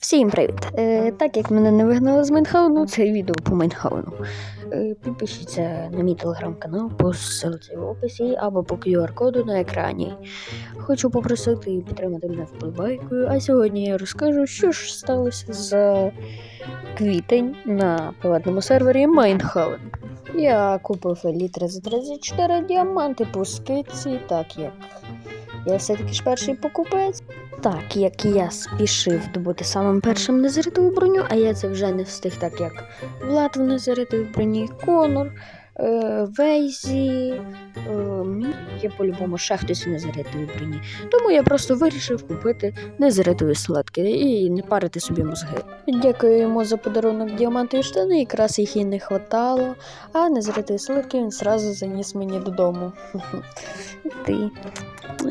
Всім привіт! Е, так як мене не вигнали з Майнхауну, це відео по Майнхауну. Е, підпишіться на мій телеграм-канал по ссылці в описі або по QR-коду на екрані. Хочу попросити підтримати мене вподобайкою, а сьогодні я розкажу, що ж сталося за квітень на приватному сервері Майнхаун. Я купив елітри за 34 діаманти по скидці, так як я все-таки ж перший покупець. Так, як я спішив добути самим першим незаритову броню, а я це вже не встиг, так як Влад в незаритовій броні, Конор, Вейзі, е, є по-любому ще хтось в незаритовій броні. Тому я просто вирішив купити незаритові сладки і не парити собі мозги. Дякую йому за подарунок діамантові штани, якраз їх і не хватало, а незаритові сладки він зразу заніс мені додому. Ти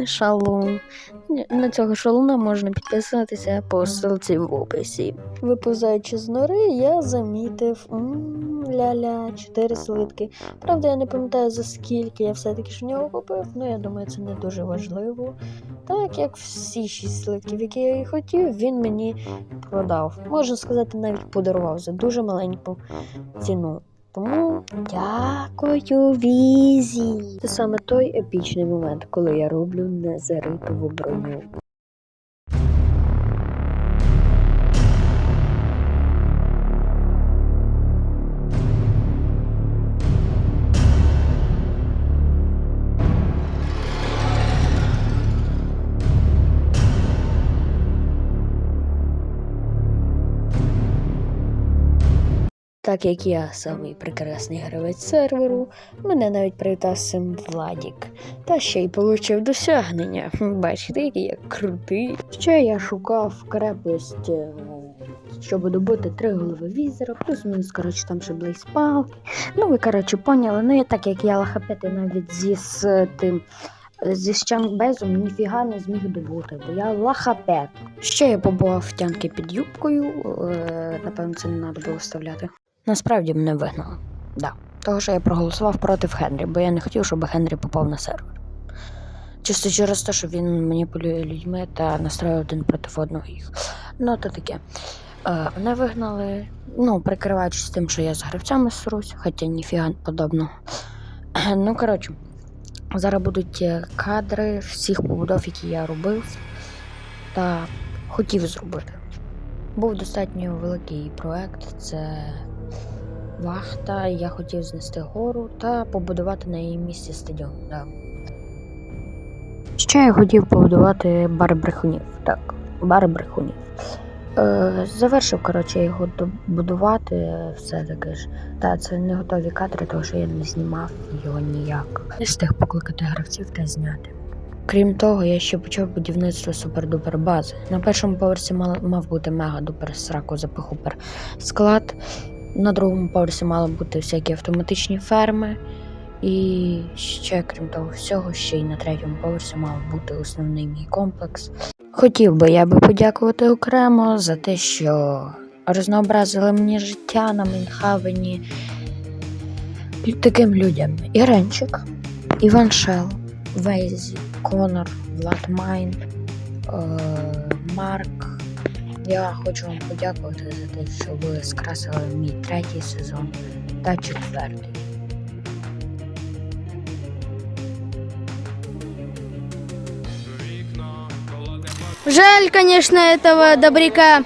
шалун. На цього шалуна можна підписатися по ссылці в описі. Виповзаючи з нори, я замітив м, ля-ля, 4 слитки. Правда, я не пам'ятаю за скільки я все-таки ж в нього купив, ну я думаю, це не дуже важливо. Так як всі 6 слитків, які я і хотів, він мені продав. Можна сказати, навіть подарував за дуже маленьку ціну. Тому дякую, Візі. Це саме той епічний момент, коли я роблю незаритову броню. Так як я самий прекрасний гравець серверу, мене навіть привітав з цим Владік. Та ще й получив досягнення. Бачите, який я крутий. Ще я шукав крепость, щоб добути три голови візера, плюс-мінус, коротше, там ще блейспал. Ну, ви, коротше, поняли. Ну і так як я лахапети навіть зі з тим. Зі Щангбезом ніфіга не зміг добути, бо я лахапет. Ще я побував в тянки під юбкою, е, напевно, це не треба було вставляти. Насправді мене вигнали. Да. Того, що я проголосував проти Генрі, бо я не хотів, щоб Генрі попав на сервер. Чисто через те, що він маніпулює людьми та настроює один проти одного їх. Ну, то таке. Е, мене вигнали, ну, прикриваючись тим, що я з гравцями срусь, хоча ніфіга подобного. Ну, коротше, зараз будуть е, кадри всіх побудов, які я робив та хотів зробити. Був достатньо великий проект. Це вахта. Я хотів знести гору та побудувати на її місці стадіон. Да. Ще я хотів побудувати бар брехунів. Так, бар брехунів. Е, завершив, коротше, його добудувати все таки ж. Та це не готові кадри, тому що я не знімав його ніяк. Не встиг покликати гравців та зняти. Крім того, я ще почав будівництво супер-дупер бази. На першому поверсі мав, мав бути мега-дупер сраку запихупер склад. На другому поверсі мали бути всякі автоматичні ферми. І ще, крім того всього, ще й на третьому поверсі мав бути основний мій комплекс. Хотів би я би подякувати окремо за те, що рознообразили мені життя на Мінхавені таким людям. Іренчик, Іван Шел, Вейзі, Конор, Влад Майн, е, Марк. Я хочу вам подякувати за те, що ви скрасили мій третій сезон та четвертий. Жаль, конечно, этого добряка